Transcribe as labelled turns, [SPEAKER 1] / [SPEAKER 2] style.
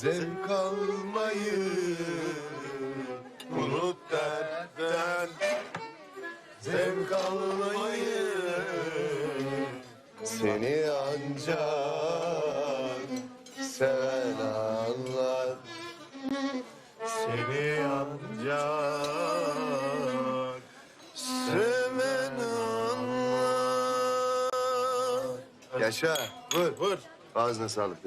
[SPEAKER 1] zevk almayı Unut dertten. Zevk almayı Seni ancak seven anlar. Seni ancak seven anlar. Yaşa vur vur. Ağzına sağlık.